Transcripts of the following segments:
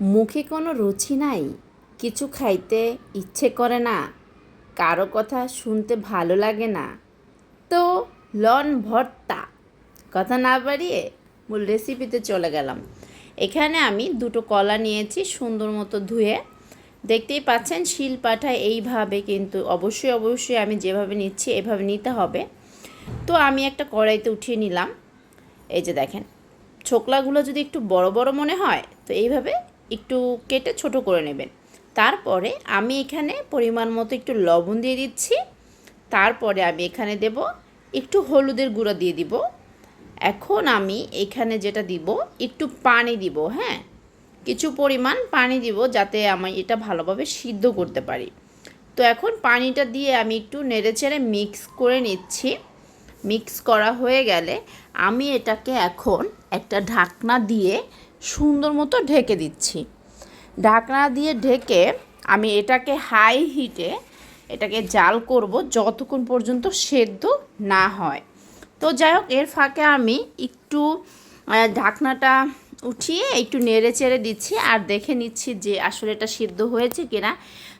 মুখে কোনো রুচি নাই, কিছু খাইতে ইচ্ছে করে না, কারও কথা শুনতে ভালো লাগে না। তো লন ভর্তা। কথা না বাড়িয়ে মূল রেসিপিতে চলে গেলাম। এখানে আমি দুটো কলা নিয়েছি সুন্দর মতো ধুয়ে। দেখতেই পাচ্ছেন শিল পাঠায় এইভাবে কিন্তু অবশ্যই অবশ্যই আমি যেভাবে নিচ্ছি এভাবে নিতে হবে। তো আমি একটা কড়াইতে উঠিয়ে নিলাম। এই যে দেখেন, ছোকলাগুলো যদি একটু বড় বড় মনে হয়, তো এইভাবে একটু কেটে ছোট করে নেবেন। তারপরে আমি এখানে পরিমাণ মতো একটু লবণ দিয়ে দিচ্ছি। তারপরে আমি এখানে দেব একটু হলুদের গুঁড়ো দিয়ে দিব। এখন আমি এখানে যেটা দিব, একটু পানি দিব হ্যাঁ? কিছু পরিমাণ পানি দিব যাতে আমি এটা ভালোভাবে সিদ্ধ করতে পারি। তো এখন পানিটা দিয়ে আমি একটু নেড়েচেড়ে মিক্স করে নিচ্ছি। মিক্স করা হয়ে গেলে আমি এটাকে এখন একটা ঢাকনা দিয়ে সুন্দর মতো ঢেকে দিচ্ছি। ঢাকনা দিয়ে ঢেকে আমি এটাকে হাই হিটে এটাকে জাল করব যতক্ষণ পর্যন্ত সেদ্ধ না হয়। তো যাই হোক, এর ফাঁকে আমি একটু ঢাকনাটা উঠিয়ে একটু নেড়ে চেড়ে দিচ্ছি আর দেখে নিচ্ছি যে আসলে এটা সিদ্ধ হয়েছে কিনা।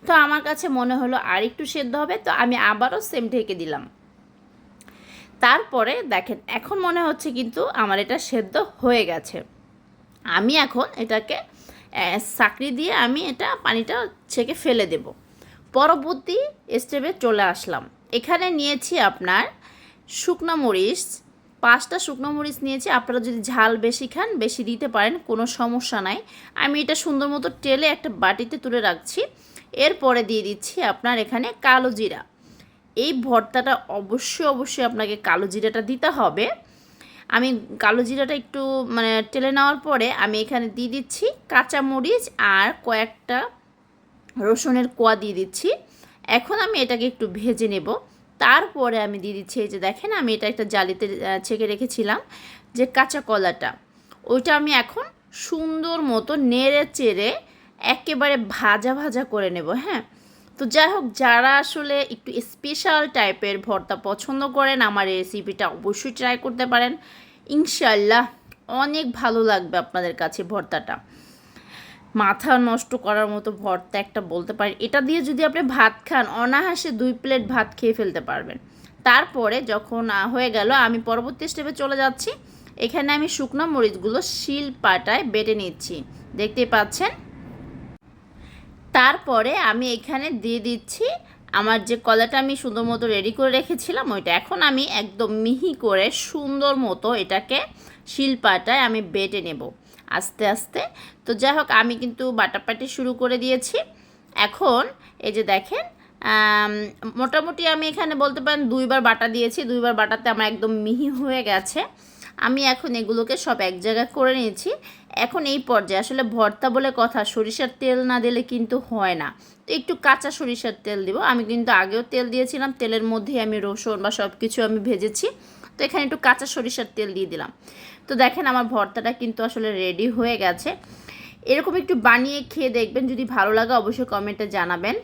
তো আমার কাছে মনে হলো আর একটু সেদ্ধ হবে, তো আমি আবারও সেম ঢেকে দিলাম। তারপরে দেখেন, এখন মনে হচ্ছে কিন্তু আমার এটা সেদ্ধ হয়ে গেছে। আমি এখন এটাকে সাকরি দিয়ে আমি এটা পানিটা ছেঁকে ফেলে দেব। পরবর্তী স্টেপে চলে আসলাম। এখানে নিয়েছি আপনার শুকনো মরিচ। পাঁচটা শুকনো মরিচ নিয়েছি। আপনারা যদি ঝাল বেশি খান, বেশি দিতে পারেন, কোনো সমস্যা নাই। আমি এটা সুন্দর মতো টেলে একটা বাটিতে তুলে রাখছি। এরপরে দিয়ে দিচ্ছি আপনার এখানে কালো জিরা। এই ভর্তাটা অবশ্যই অবশ্যই আপনাকে কালো জিরাটা দিতে হবে। আমি কালো জিরাটা একটু মানে টেলে নেওয়ার পরে আমি এখানে দিয়ে দিচ্ছি কাঁচা মরিচ আর কয়েকটা রসুনের কোয়া দিয়ে দিচ্ছি। এখন আমি এটাকে একটু ভেজে নেব। তারপরে আমি দিয়ে দিচ্ছি, এই যে দেখেন, আমি এটা একটা জালিতে ছেঁকে রেখেছিলাম যে কাঁচা কলাটা। ওইটা আমি এখন সুন্দর মতো নেড়ে চেড়ে একেবারে ভাজা ভাজা করে নেব হ্যাঁ? তো যাই হোক, যারা আসলে একটু স্পেশাল টাইপের ভর্তা পছন্দ করেন, আমার রেসিপিটা অবশ্যই ট্রাই করতে পারেন। ইনশাল্লাহ অনেক ভালো লাগবে আপনাদের কাছে ভর্তাটা। মাথা নষ্ট করার মতো ভর্তা একটা বলতে পারি। এটা দিয়ে যদি আপনি ভাত খান, অনায়াসে দুই প্লেট ভাত খেয়ে ফেলতে পারবেন। তারপরে যখন হয়ে গেল, আমি পরবর্তী স্টেপে চলে যাচ্ছি। এখানে আমি শুকনো মরিচগুলো শিল পাটায় বেটে নিচ্ছি। দেখতেই পাচ্ছেন? তারপরে আমি এখানে দিয়ে দিচ্ছি আমার যে কলাটা আমি সুন্দর মতো রেডি করে রেখেছিলাম, ওইটা এখন আমি একদম মিহি করে সুন্দর মতো এটাকে শিলপাটায় আমি বেটে নেব আস্তে আস্তে। তো যাই হোক, আমি কিন্তু বাটাপাটি শুরু করে দিয়েছি। এখন এই যে দেখেন মোটামুটি আমি এখানে বলতে পারেন দুইবার বাটা দিয়েছি, দুইবার বাটাতে আমার একদম মিহি হয়ে গেছে। আমি এখন এগুলোকে সব এক জায়গায় করে নিয়েছি। এখন এই পর্যায়ে আসলে ভর্তা বলে কথা, সরিষার তেল না দিলে কিন্তু হয় না। তো একটু কাঁচা সরিষার তেল দিব। আমি কিন্তু আগেও তেল দিয়েছিলাম, তেলের মধ্যেই আমি রসুন বা সব কিছু আমি ভেজেছি। তো এখানে একটু কাঁচা সরিষার তেল দিয়ে দিলাম। তো দেখেন আমার ভর্তাটা কিন্তু আসলে রেডি হয়ে গেছে। এরকম একটু বানিয়ে খেয়ে দেখবেন, যদি ভালো লাগে অবশ্যই কমেন্টে জানাবেন।